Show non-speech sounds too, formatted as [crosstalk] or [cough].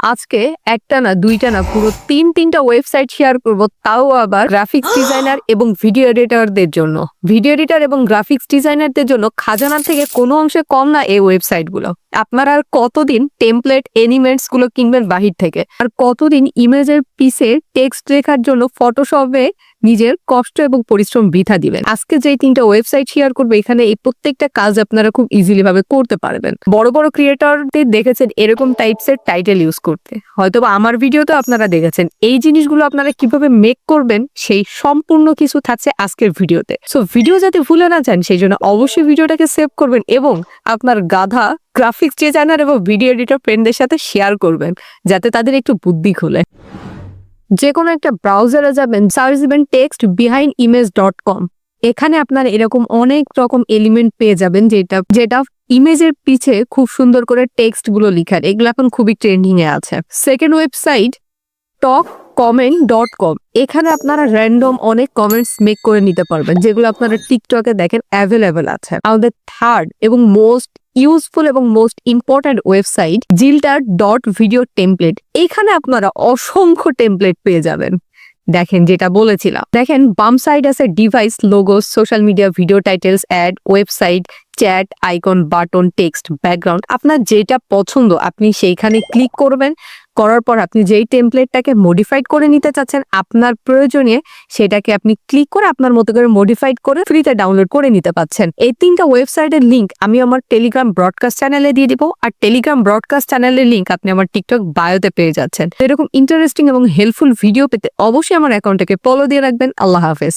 আজকে একটা না দুইটা না পুরো তিন তিনটা ওয়েবসাইট শেয়ার করব তাও আবার গ্রাফিক্স ডিজাইনার [gasps] এবং ভিডিও এডিটরদের জন্য। ভিডিও এডিটর এবং গ্রাফিক্স ডিজাইনারদের জন্য খাজানার থেকে কোনো অংশে কম না এই ওয়েবসাইটগুলো আপনারা আর কতদিন টেমপ্লেট এনিমেন্টসগুলো কিনবেন বাহির থেকে? আর কতদিন ইমেজের পিসে টেক্সট লেখার জন্য ফটোশপে নিজের কষ্ট এবং পরিশ্রম বৃথা দিবেন? আজকে যে তিনটা ওয়েবসাইট শেয়ার করবে, এখানে এই প্রত্যেকটা কাজ আপনারা খুব ইজিলি ভাবে করতে পারবেন। বড় বড় ক্রিয়েটরদের দেখেছেন এরকম টাইপসের টাইটেল ইউজ করতে। হয়তো আমার ভিডিওতে আপনারা দেখেছেন। এই জিনিসগুলো আপনারা কীভাবে মেক করবেন, সেই সম্পূর্ণ কিছু থাকছে আজকের ভিডিওতে সো ভিডিও যাতে ভুলে না যান, সেই জন্য অবশ্যই ভিডিওটাকে সেভ করবেন এবং আপনার গাধা গ্রাফিক্স ডিজাইনার এবং ভিডিও এডিটর ফ্রেন্ডদের সাথে শেয়ার করবেন, যাতে তাদের একটু বুদ্ধি খোলে। যে কোনো একটা ব্রাউজারে যাবেন সার্চ দিবেন text behind image dot com এখানে আপনারা এরকম অনেক রকম এলিমেন্ট পেয়ে যাবেন যেটা যেটা ইমেজের পিছে খুব সুন্দর করে টেক্সটগুলো লিখার এগুলো এখন খুবই ট্রেন্ডিং এ আছে। Second website talk comment dot com এখানে আপনারা র্যান্ডম অনেক কমেন্টস মেক করে নিতে পারবেন, যেগুলো আপনারা টিকটকে দেখেন অ্যাভেলেবেল আছে। আমাদের থার্ড এবং মোস্ট ইউজফুল এবং most important website Zilter dot video template এখানে আপনারা অসংখ্য টেমপ্লেট পেয়ে যাবেন। দেখেন যেটা বলেছিলাম। দেখেন বাম সাইড আছে device logo social media video titles ad website chat icon button text background আপনার যেটা পছন্দ আপনি সেইখানে ক্লিক করবেন, করার পর আপনি যেই টেমপ্লেটটাকে মডিফাইড করে নিতে চাচ্ছেন, আপনার প্রয়োজনে সেটাকে আপনি ক্লিক করে আপনার মতো করে মডিফাইড করে ফ্রিতে ডাউনলোড করে নিতে পাচ্ছেন। এই তিনটা ওয়েবসাইটের লিঙ্ক আমি আমার টেলিগ্রাম ব্রডকাস্ট চ্যানেলে দিয়ে দিব, আর টেলিগ্রাম ব্রডকাস্ট চ্যানেলের লিঙ্ক আপনি আমার টিকটক বায়োতে পেয়ে যাচ্ছেন। এরকম ইন্টারেস্টিং এবং হেল্পফুল ভিডিও পেতে অবশ্যই আমার অ্যাকাউন্টটাকে ফলো দিয়ে রাখবেন। আল্লাহ হাফেজ।